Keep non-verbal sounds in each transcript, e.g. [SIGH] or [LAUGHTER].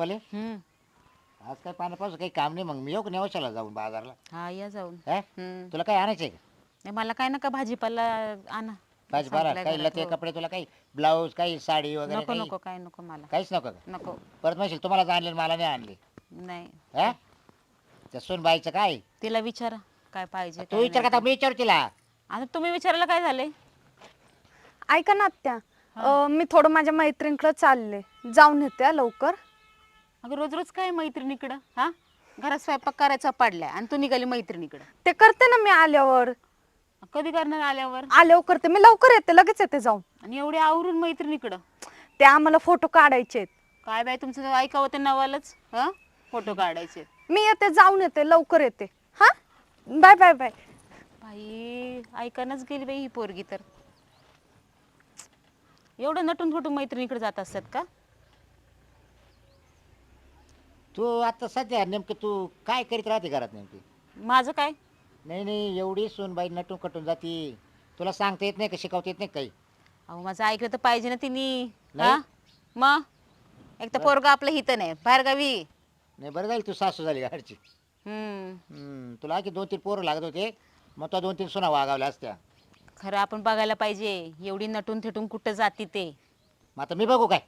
रुपाले हम्म. आज काय पाण्यापासून काही काम नाही मग मी येऊ का? नेवशाला जाऊन बाजारला. हा या जाऊन. हा? हम्म. तुला काही आणायचंय का? नाही, मला काय नका भाजीपाला आणा. भाजीपाला संपलाय काही घरात, लते हो. कपडे तुला काही? ब्लाऊज काही साडी वगैरे नको काही? नको काय नको मला. काहीच नको का? नको. परत म्हणशील तुम्हाला आणले मला नाही आणले. नाही. हा? त्या सोनबाईचं काय? तिला विचारा काय पाहिजे तू काय विचार नाही. का मी विचारू तिला. आता तुम्ही विचारायला काय झाले? ऐका ना आत्या अं, मी थोडं माझ्या मैत्रिणीकडे चालले. जाऊन येते हा लवकर. अगं रोज रोज काय मैत्रिणीकडं? हा? घरात स्वयंपाक करायचा पडलाय आणि तू निघाली मैत्रिणीकडं. ते करते ना मी आल्यावर. कधी करणार आल्यावर? आल्यावर करते. मी लवकर येते लगेच येते जाऊन. आणि एवढे आवरून मैत्रिणीकडं? ते आम्हाला फोटो काढायचे आहेत. काय बाय तुमचं ऐकावं ते नवालच हा? फोटो काढायचे मी येते जाऊन येते लवकर येते. हा? Bye bye bye. बाई ऐकानच गेली बाई ही पोरगी तर. एवढं नटून थोटून मैत्रिणीकडे जात असतात का? तू आता सध्या नेमकं तू काय करीत राहते घरात नेमकी? माझं काय? नाही नाही एवढी सोनबाई नटून कटून जाती. तुला सांगता येत नाही का शिकवता येत नाही का काही? अहो माझं ऐकलं तर पाहिजे ना तिने. नाही? हा? मग? एक तर पोरगा आपलं हित नाही. बाहेरगावी नाही बरं जाईल तू सासू झाली घरची हम्म. हम्म, तुला की दोन तीन पोरं लागत होते. मग तो दोन तीन सुना वागावल्या असत्या. खरं आपण बघायला पाहिजे. एवढी नटून थेटून कुठं जाती ते. मग आता मी बघू काय?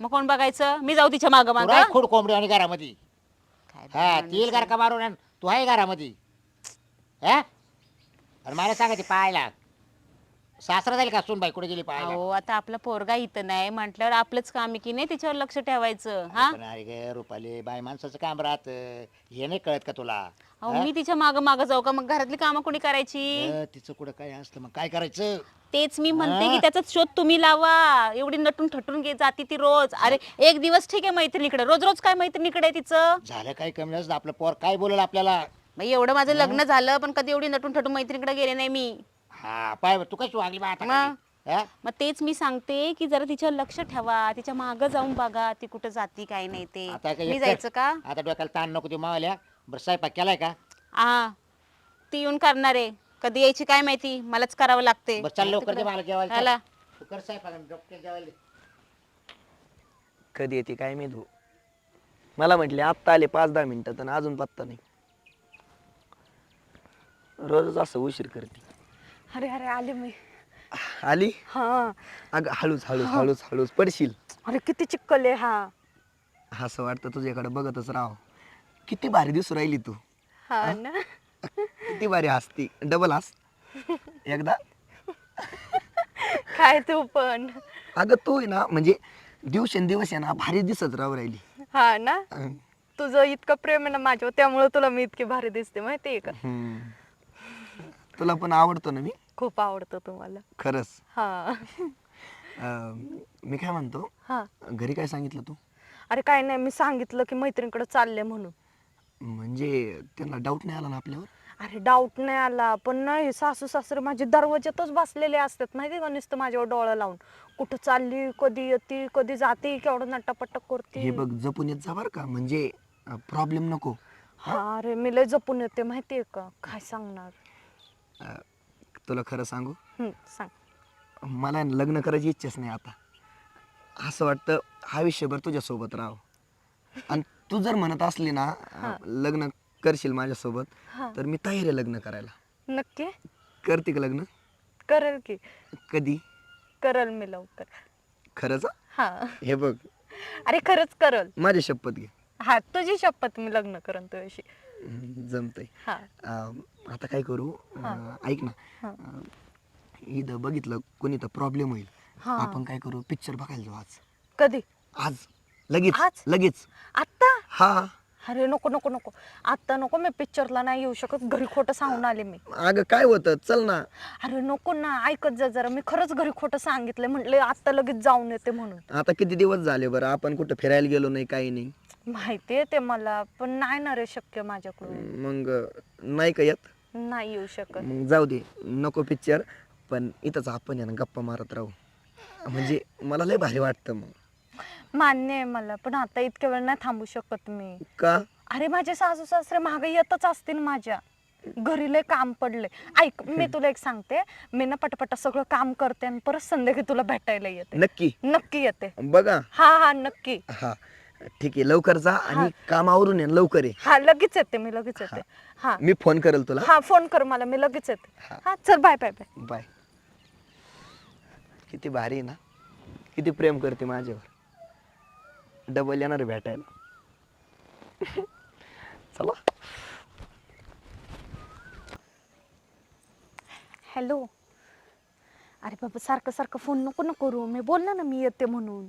मग कोण बघायचं? मी जाऊ तिच्या माग माग राह खोड कोंबडी आणि घरामध्ये. हा तील घर का मारून आण. तू आहे घरामध्ये. हा? आणि मला सांगा ते पाहायला. सासरा जाईल का सुनबाई कुठे गेली पाहायला? अहो आता आपला पोरगा इथं नाही. म्हटल्यावर आपलंच काम आहे की नाही? तिच्यावर लक्ष ठेवायचं. हा? पण अरे गे रुपाले बाय माणसाचं काम राहत. हे नाही कळत का तुला? अहो हा? मी तिच्या माग माग जाऊ का? मग घरातली कामं कोणी करायची? अं, तिचं कुठं काय असतं मग काय करायचं? तेच मी म्हणते हा. की त्याचा शोध तुम्ही लावा. एवढी नटून ठटून घे जाती ती रोज. अरे एक दिवस ठीक आहे मैत्रिणीकडे. रोज रोज काय मैत्रिणीकडे तिचं? झालं काय कमी आपलं पोर काय बोलेल आपल्याला? मग एवढं माझं लग्न झालं पण कधी एवढी नटून ठटून मैत्रिणीकडे गेले नाही मी. हा पाय बरं, तू कशी वागली बा आता मग? खाली? हा? मग तेच मी सांगते की जरा तिच्यावर लक्ष ठेवा. तिच्या मागं जाऊन बघा ती कुठं जाती काय नाही ते. आता काय मी. जायचं का? आता डोक्याला ताण नको ते मावल्या. बरं स्वयंपाक केलाय का? हा ती येऊन करणार आहे. कधी यायची काय माहिती? मलाच करावं लागते बरं चाल लवकर दे मला जेवायला चला. तू कर स्वयंपाक आणि डॉक्टर जेवायला दे. कधी येते काय माहीत हो? मला म्हटले आत्ता आले पाच दहा मिनिटात आणि अजून पत्ता नाही. रोजच असं उशीर करते. अरे अरे आले मी. आली? हा. अगं हळूच हळूच हळूच हळूच पडशील. अरे किती चिक्कल आहे हा. असं वाटतं तुझ्याकडे बघतच राह किती भारी दिसू राहिली तू. हा ना. किती भारी हसती. डबल हस. एकदा. काय तू पण. अगं तू आहे ना म्हणजे दिवसेंदिवस आहे ना भारी दिसत राहू राहिली. हा ना. अं, तुझं इतकं प्रेम आहे ना माझ्यावर त्यामुळे तुला मी इतकी भारी दिसते माहितीये का? हम्म. तुला पण आवडतो ना मी? खूप आवडतं तुम्हाला. खरंच. हा. अं, मी काय म्हणतो? हा. घरी काय सांगितलं तू? अरे काय नाही मी सांगितलं की मैत्रिणीकडे चालले म्हणून. म्हणजे त्यांना डाऊट नाही आला ना आपल्यावर? अरे डाऊट नाही आला पण नाही सासू सासरे माझे दरवाज्यातच बसलेले असतात. माहिती का नुसतं माझ्यावर डोळं लावून? कुठं चालली कधी येते कधी जाते केवढं नटापटक करते. हे बघ जपून येत जा बरं का. म्हणजे प्रॉब्लेम नको. हा अरे मी लय जपून येते माहितीये का? काय सांगणार? अं, तुला खरं सांगू? हम्म, सांग. मला लग्न करायची इच्छाच नाही आता. असं वाटतं आयुष्यभर तुझ्यासोबत राहावं. आणि तू जर म्हणत असली ना अं, लग्न करशील माझ्यासोबत हा. तर मी तयार आहे लग्न करायला. नक्की? करते का लग्न? करेल की. कधी? करल मी लवकर. खरंच? हा? हा. हे बघ. अरे खरंच करल. माझी शपथ घे. हा तुझी शपथ मी लग्न करन तुझ्याशी. जमतंय. हा. अं, आता काय करू? अं, ऐक ना. हा. अं, इथं बघितलं कोणी तर प्रॉब्लेम होईल. हा. आपण काय करू? पिक्चर बघायला जाऊ आज. कधी? आज. लगेच. आज? लगेच. आत्ता? हा. अरे नको नको नको. आत्ता नको मी पिक्चरला नाही येऊ शकत. घरी खोटं सांगून आले मी. अगं काय होतं? चल ना. अरे नको ना. ऐकत जा जरा. मी खरंच घरी खोटं सांगितलंय. म्हटले आत्ता लगेच जाऊन येते म्हणून. आता किती दिवस झाले बरं? आपण कुठं फिरायला गेलो नाही काही नाही. माहितीये ते मला पण नाही ना रे शक्य माझ्याकडून. मग नाही का येत? नाही येऊ शकत. मग जाऊ दे नको पिक्चर पण इथंच आपण आहे ना गप्पा मारत राहू. म्हणजे मला लय भारी वाटतं मग. मान्य आहे मला पण आता इतक्या वेळ नाही थांबू शकत मी. का? अरे माझे सासू सासरे मागे येतच असतील माझ्या. घरी लय काम पडले. ऐक मी तुला एक सांगते. मी ना पटापटा सगळं काम करते आणि परत संध्याकाळी तुला भेटायला येते. नक्की. नक्की येते. बघा. हा हा नक्की. हा. ठीक आहे लवकर जा आणि काम आवरून ये लवकर ये. हा लगेच येते मी लगेच येते. हा. मी फोन करेल तुला. हा फोन कर मला मी लगेच येते. हा. चल बाय बाय बाय. बाय. किती भारी आहे ना? किती प्रेम करते माझ्यावर. डबल येणार भेटायला. चला. हॅलो अरे बाबा सारखं सारखं फोन नको ना करू. मी बोलला ना मी येते म्हणून.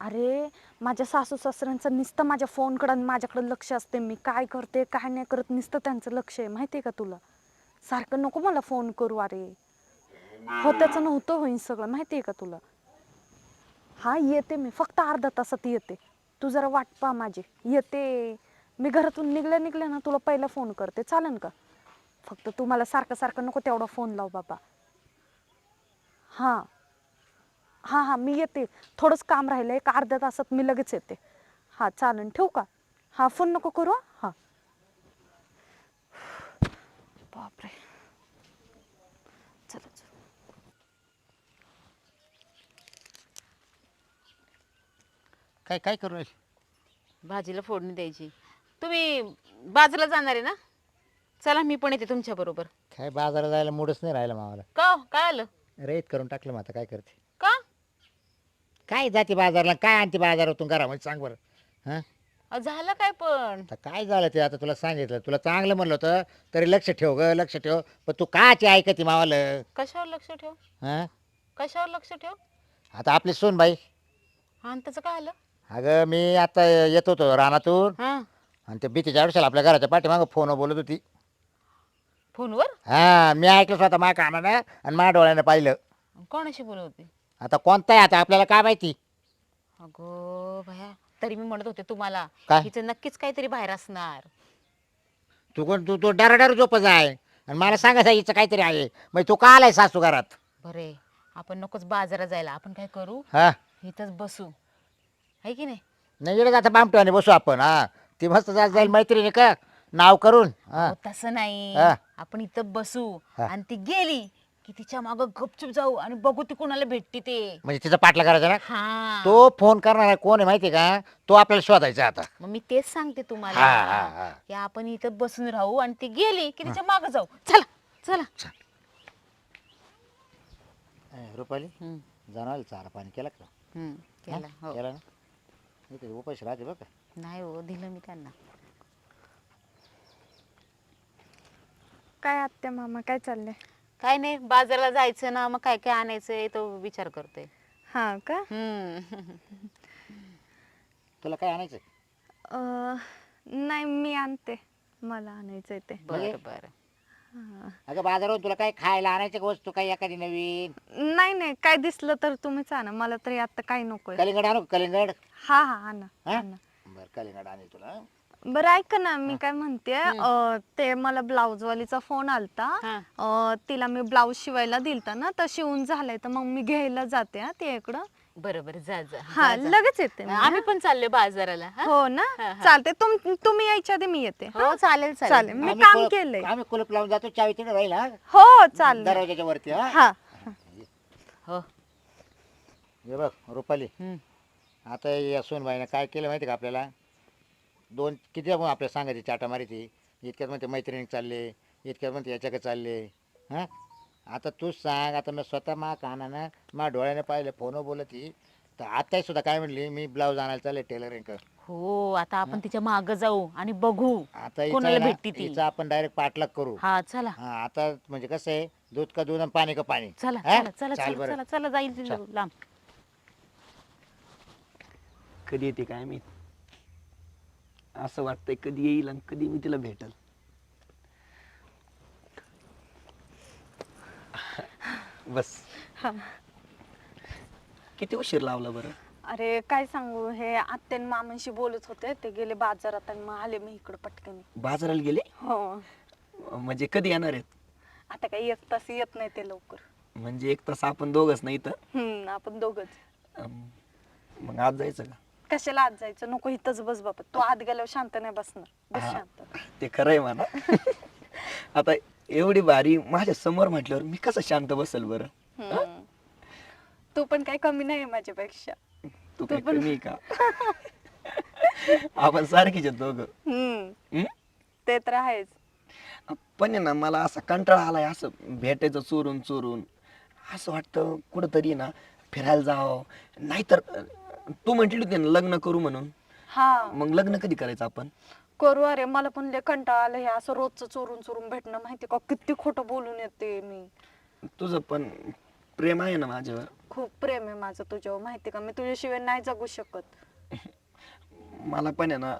अरे माझ्या सासू सासऱ्यांचं नुसतं माझ्या फोनकडं आणि माझ्याकडं लक्ष असते. मी काय करते काय नाही करत नुसतं त्यांचं लक्ष आहे. माहिती आहे का तुला? सारखं नको मला फोन करू अरे. हो त्याचं नव्हतं होईन सगळं. माहिती आहे का तुला? हा येते मी. फक्त अर्धा तासात येते. तू जरा वाट पहा माझी. येते. मी घरातून निघल्या निघल्या ना तुला पहिला फोन करते. चालेल का? फक्त तू मला सारखं सारखं नको तेवढा फोन लाव बाबा. हां. हां हां मी येते. थोडंच काम राहिलं एक अर्ध्या तासात मी लगेच येते. हां चालेल ठेवू का? हां फोन नको करू हं? बापरे. चला चला. काय काय करू राहील? भाजीला फोडणी द्यायची. तुम्ही बाजूला जाणार आहे ना? चला मी पण येते तुमच्या बरोबर. काय बाजारात जायला मूडच नाही राहिला मावाला का हो? काय आलं? रेत करून टाकलं मग आता काय करते? काय जाते बाजारला? काय आणते बाजारातून घरामध्ये? सांग बरं. हां? अहो, झालं काय पण? आता काय झालं ते आता तुला सांगितलं. तुला चांगलं म्हणलं होतं तरी लक्ष ठेव ग लक्ष ठेव. पण तू काची ऐकते मावालं? कशावर लक्ष ठेव? हां? कशावर लक्ष ठेव? आता आपली सोनबाई हा आणि त्याचं काय आलं? अगं मी आता येत होतो रानातून. हा. आणि ते भीतीच्या आयुष्याला आपल्या घराच्या पाठीमागं फोन बोलत होती. फोनवर? हा मी ऐकलं स्वतः मा कानानं आणि माझ्या डोळ्यानं पाहिलं. कोणाशी बोलत होती? आता कोणता आहे आता? आपल्याला काय माहिती? अगो भया तरी मी म्हणत होते तुम्हाला काय? हिचं नक्कीच काहीतरी बाहेर असणार. तू कोण तू तो डराडर झोपच आहे. आणि मला सांगायचं हिचं काहीतरी आहे. मग तू का आलाय सासू घरात? बरे आपण नकोच बाजारात जायला. आपण काय करू? हा. इथंच बसू. आहे की नाही? नाही इकडे आता बामटवाने बसू आपण हा. ती मस्त जाईल मैत्रिणी का नाव करून हा. अहो, तसं नाही. हा. आपण इथं बसू. हा. आणि ती गेली. की तिच्या माग गपचूप जाऊ आणि बघू ती कोणाला भेटती ते. म्हणजे तिचा पाठला करायचा ना? हा. तो फोन करणारा कोण आहे माहिती का? तो आपल्याला शोधायचा आता. मग मी तेच सांगते हा, हा, तुम्हाला हा. की आपण इथं बसून राहू आणि ती गेली की तिच्या माग जाऊ. चला चला. रुपाली हम्म, जाणार चारा पाणी केला का? हम्म, केला हो? केला ना? उपाशी राहते का? नाही हो दिलं मी त्यांना. काय आत्या मामा काय चाललंय? काय नाही बाजाराला जायचं ना मग काय काय आणायचंय तो विचार करतोय. हां का? हम्म. तुला काय आणायचं अं, नाही मी आणते. मला आणायचंय ते. बर बर. हां. अगं बाजारावरून तुला काय खायला आणायचं का वस्तू काही एखादी नवीन? नाही नाही काय दिसलं तर तुम्हीच आणा. मला तरी आता काही नकोय. कलिंगड आणू का? कलिंगड? हा हा आणा हा? आणा. बरं कलिंगड आणेल तुला हं? बरं ऐक ना मी काय म्हणते ते मला ब्लाऊज वालीचा फोन आलता. हा. अं, तिला मी ब्लाऊज शिवायला दिलता ना तर शिवून झालाय तर मग मी घ्यायला जाते हा ते इकडं. बरं बरं जा जा. हा जा, जा. लगेच येते मी, आम्ही. पण चाललोय बाजाराला हा? हो ना? हा, हा. चालते तुम तुम्ही यायच्या आधी मी येते हो. चालेल चालेल. मी आम्ही काम कुलूप- केलंय. आम्ही कुलूप लावून जातो चावी तिकडे राहील हा. हो चालेल. दरवाजाच्या वरती हा. हा. हो. हे बघ रुपाली. हम्म. आता या सोनबाईनं काय केलं माहिती का आपल्याला? दोन किती आपण आपल्याला सांगायची चाटा मारीची इतक्यात म्हणते मैत्रिणी चालले इतक्यात म्हणते याच्याकडे चालले. हां? आता तूच सांग आता मी स्वतः मा कानानं मा डोळ्याने पाहिलं फोन बोलती तर आताही सुद्धा काय म्हणली मी ब्लाऊज आणायला चालले टेलरिंग हो आता आपण तिच्या माग जाऊ आणि बघू आता हिचा कोणाला आहे ना, भेटती ती. हिचा आपण डायरेक्ट पाठलाग करू. हा चला. हा आता म्हणजे कसं आहे दूध का दूध आणि पाणी का पाणी. चला हा? चला चला चाल चला बरं. चला चला जाईल ती. लांब. कधी येते काय मी असं वाटतंय कधी येईल आणि कधी मी तिला भेटल. बस. हा. किती उशीर लावला बरं? अरे काय सांगू हे आत्यान मामांशी बोलत होते ते गेले बाजारात आणि मग आले मी इकडं पटकन. बाजाराला गेले? हो. म्हणजे कधी येणार आहेत? आता काही एक तास येत नाही ते लवकर. म्हणजे एक तास आपण दोघच नाही तर हम्म आपण दोघच. मग आज जायचं का? कशाला आत जायचं? नको इथंच बस बाबा. तू आत गेल्यावर शांत नाही बसणार. बस हा. शांत. ते खरं आहे म्हणा. [LAUGHS] आता एवढी भारी माझ्यासमोर म्हटल्यावर मी कसं शांत बसेल बरं? हम्म. तू पण काही कमी नाही माझ्यापेक्षा. तू पण- कमी आहे का? [LAUGHS] आपण सारखीच आहेत दोघं. हम्म? ते तर आहेच. पण आहे ना मला असा कंटाळा आलाय असं भेटायचं चोरून चोरून असं वाटतं कुठंतरी ना फिरायला जावं. नाहीतर अं, तू म्हटली होती ना लग्न करू म्हणून. हा. मग लग्न कधी करायचं आपण? करू अरे मला पण लय कंटाळा आलं हे असं रोजचं चोरून चोरून भेटणं माहिती का? किती खोटं बोलून येते मी. तुझं पण प्रेम आहे ना माझ्यावर? खूप प्रेम आहे माझं तुझ्यावर माहिती का? मी तुझ्याशिवाय नाही जगू शकत. [LAUGHS] मला पण आहे ना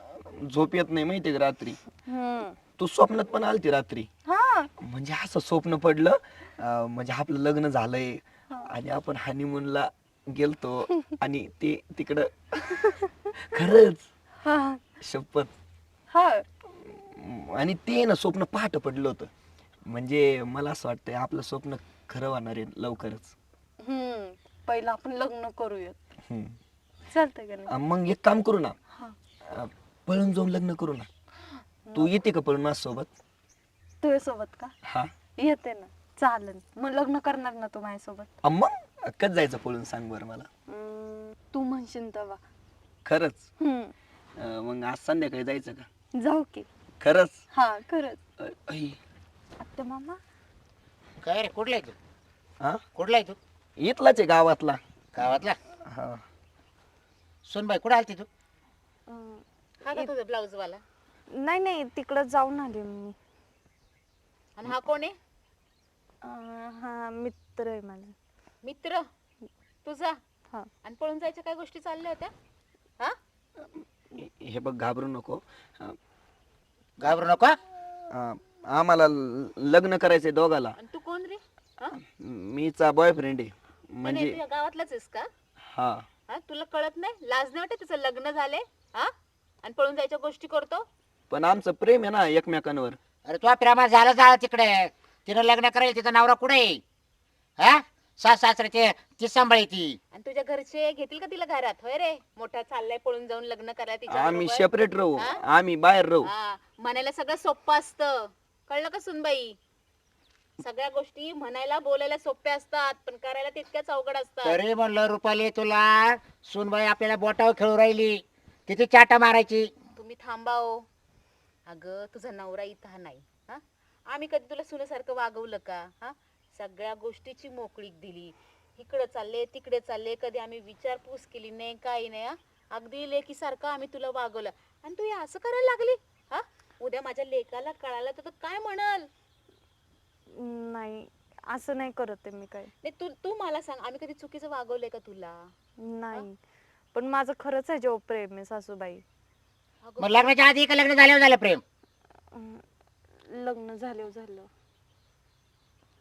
झोप येत नाही माहिती का रात्री? हम्म. तू स्वप्नात पण आलती रात्री? हा. म्हणजे असं स्वप्न पडलं अं, म्हणजे आपलं लग्न झालंय आणि आपण हनीमूनला गेलतो [LAUGHS] आणि ते तिकडं खरंच हा. शपथ. हा. आणि ते ना स्वप्न पहाट पडलं होतं. म्हणजे मला असं वाटतंय आपलं स्वप्न खरं होणार आहे लवकरच. हम्म. पहिलं आपण लग्न करूयात. हम्म. चालतंय का नाही? अं, मग एक काम करू ना. हा. अं, पळून जाऊन लग्न करू ना. तू येते का पळून माझ्यासोबत? तुझ्यासोबत का? हा. येते ना. चालेल. मग लग्न करणार ना तू माझ्यासोबत? अं, मग? कधी जायचं पळून सांग बरं मला. हम्म, तू म्हणशील तेव्हा खरंच? हम्म, अं, मग आज संध्याकाळी जायचं का? जाऊ की. खरंच? हा खरंच. अं, ऐ, आत्या मामा? काय रे कुठला आहे तू? हा? कुठला आहे तू? इथलाच आहे गावातला. गावातला? हा. सुनबाई कुठे आलती तू? अं, हा का तुझा ब्लाऊज वाला नाही नाही तिकडं जाऊन आले मी. आणि हा कोण आहे? अं, हा मित्र आहे माझा. मित्र तुझा. हा. आणि पळून जायच्या काय गोष्टी चालल्या होत्या? हा? हे- बघ घाबरू नको. अं, घाबरू नको. अं, आम्हाला ल- लग्न करायचंय दोघाला. आणि तू कोण रे? हा? मीचा बॉयफ्रेंड आहे. म्हणजे तुझ्या गावातलाच आहेस का? हा. हा तुला कळत नाही? लाज नाही वाटत तुझं लग्न झालंय? हा? आणि पळून जायच्या गोष्टी करतो? पण आमचं प्रेम आहे ना एकमेकांवर. अरे तुझा प्रेमा झालं झालं तिकडे. तिनं लग्न करायला तिचा नवरा कुठे आहे? हा? सास सासरे ते ती सांभाळी ती. आणि तुझ्या घरचे घेतील का तिला घरात? होय रे. मोठा चाललाय पळून जाऊन लग्न करायला तिच्या आम्ही बरोबर? सेपरेट राहू. हा? आम्ही बाहेर राहू. हा. म्हणायला सगळं सोपं असतं. कळलं का सुनबाई? सगळ्या गोष्टी म्हणायला बोलायला सोप्या असतात पण करायला तितक्याच अवघड असतात. तरी म्हणलं रुपाली तुला सुनबाई आपल्याला बोटावर खेळू राहिली. किती चाटा मारायची. तुम्ही थांबाओ अगं तुझा नवरा इथं हा नाही. हा? आम्ही कधी तुला सुनेसारखं वागवलं का? हा? सगळ्या गोष्टीची मोकळीक दिली. इकडे चालले तिकडे चालले कधी आम्ही विचारपूस केली नाही काही नाही अगदी लेकीसारखं आम्ही तुला वागवलं. आणि तू हे असं करायला लागली? हा? उद्या माझ्या लेकाला कळालं तर तो काय म्हणाल? नाही असं नाही करत आहे मी काय नाही तू तू मला सांग आम्ही कधी चुकीचं वागवलंय का तुला? नाही पण माझं खरंच आहे जेव्हा प्रेम आहे सासूबाई. मग लग्नाच्या आधी का लग्न झाल्यावर झालं प्रेम? अं, लग्न झाल्यावर झालं.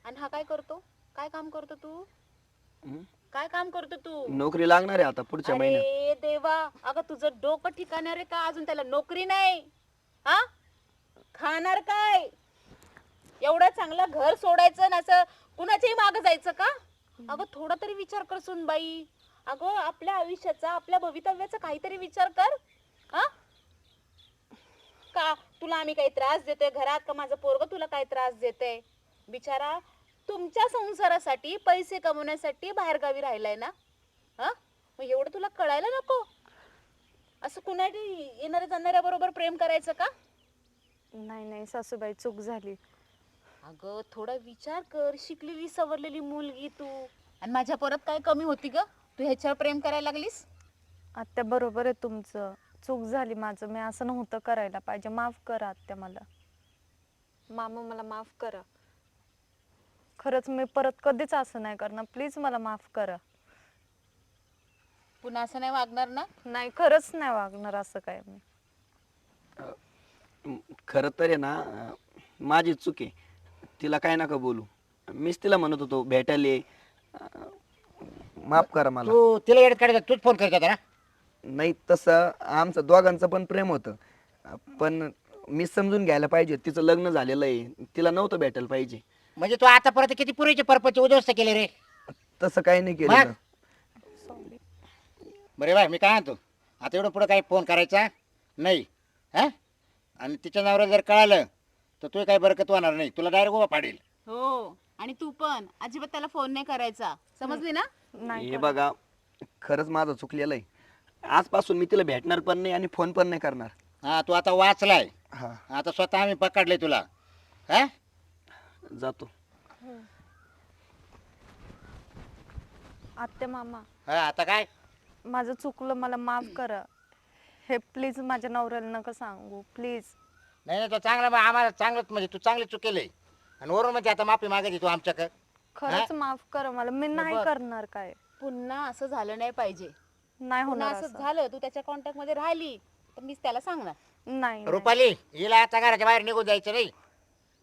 आणि हा काय करतो? काय काम करतो तू? हं? काय काम करतो तू? नोकरी लागणार आहे आता पुढच्या महिन्यात. अरे देवा अगं तुझं डोकं ठिकाणार आहे का? अजून त्याला नोकरी नाही. हा? खाणार काय? एवढं चांगलं घर सोडायचं ना असं कुणाच्याही माग जायचं का? अगं थोडा तरी विचार कर सुनबाई. अगं आपल्या आयुष्याचा आपल्या भवितव्याचा काहीतरी विचार कर. हा? का तुला आम्ही काही त्रास देतोय घरात? का माझं पोरग तुला काही त्रास देतोय? बिचारा तुमच्या संसारासाठी पैसे कमवण्यासाठी बाहेरगावी राहिलाय ना? हा? मग एवढं तुला कळायला नको? असं कुणाला येणाऱ्या जाणाऱ्या बरोबर प्रेम करायचं का? नाही नाही सासूबाई चूक झाली. अगं थोडा विचार कर. शिकलेली सवरलेली मुलगी तू. आणि माझ्या परत काय कमी होती ग? तू ह्याच्यावर प्रेम करायला लागलीस? आत्या बरोबर आहे तुमचं. चूक झाली माझं. मी असं नव्हतं करायला पाहिजे. माफ करा आत्या मला. मामा मला माफ करा. खरंच मी परत कधीच असं नाही करणार. प्लीज मला माफ करा. पुन्हा असं नाही वागणार ना? नाही खरंच नाही वागणार असं काय मी. खरं तर आहे ना अं, माझी चूक आहे. तिला काय नका बोलू. मीच तिला म्हणत होतो भेटायला. ये. अं, माफ करा मला. तू तिला येडत काढायचा तूच फोन करत होता ना नाही तसं आमचं दोघांचं पण प्रेम होतं. पण मी समजून घ्यायला पाहिजे. तिचं लग्न झालेलं आहे. तिला नव्हतं भेटायला पाहिजे. म्हणजे तू आतापर्यंत किती पुरीचे परपंच उद्ध्वस्त केले रे? तसं काही नाही केलं मग? ना. बरे बाय मी काय म्हणतो? आता एवढं पुढं काही फोन करायचा नाही हा? आणि तिच्या नवऱ्या जर कळालं तर तू काही बरकत होणार नाही. तुला डायरेक्ट उभा पाडेल. हो आणि तू पण. अजिबात त्याला फोन नाही करायचा. समजली ना? नाही हे बघा खरंच माझं चुकलेलं आहे. आजपासून मी तिला भेटणार पण नाही आणि फोन पण नाही करणार. हा तू आता वाचलाय. हा. आता स्वतः आम्ही पकडले तुला. हा? जातो. आत्या मामा. हा आता काय? माझं चुकलं मला माफ करा. हे प्लीज माझ्या नवऱ्याला नका सांगू प्लीज नाही नाही तो चांगला मग आम्हाला चांगलंच म्हणजे तू चांगली चुकेल आणि वरून म्हणजे आता माफी मागायची तू आमच्याकडे. खरंच माफ करा मला मी नाही बघ. करणार काय. पुन्हा असं झालं नाही पाहिजे. नाही पुन्हा होणार असं असं. झालं तू त्याच्या कॉन्टॅक्टमध्ये राहिली तर मीच त्याला सांगणार. नाही नाही. रुपाली हिला आता घराच्या बाहेर निघून जायचं नाही.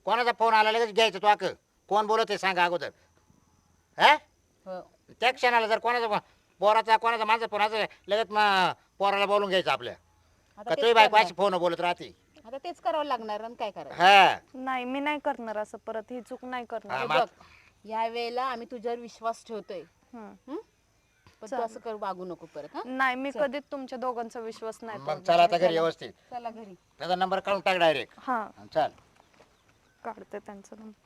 कोणाचा फोन आला लगेच घ्यायचं तू अक कोण बोलत आहे सांगा अगोदर. हा? हो. त्या क्षणाला जर कोणाचा phone- पोराचा कोणाचा माझा फोन असं लगेच मग पोराला बोलून घ्यायचं आपल्या. आता का तेच बायको करणार. अशी फोन बोलत राहते? आता तेच करावं लागणार आणि काय करायचं? हा. नाही मी नाही करणार असं परत ही चूक नाही हा, करणार. हे मा- बघ या वेळेला आम्ही तुझ्यावर विश्वास ठेवतोय. हम्म. हं? पण तू असं कर वागू नको परत हा? नाही मी कधीच तुमच्या दोघांचा विश्वास नाही मग. चला आता घरी व्यवस्थित. चला घरी. त्याचा नंबर काढून टाक डायरेक्ट. हा चल. काढते त्यांचं. नंबर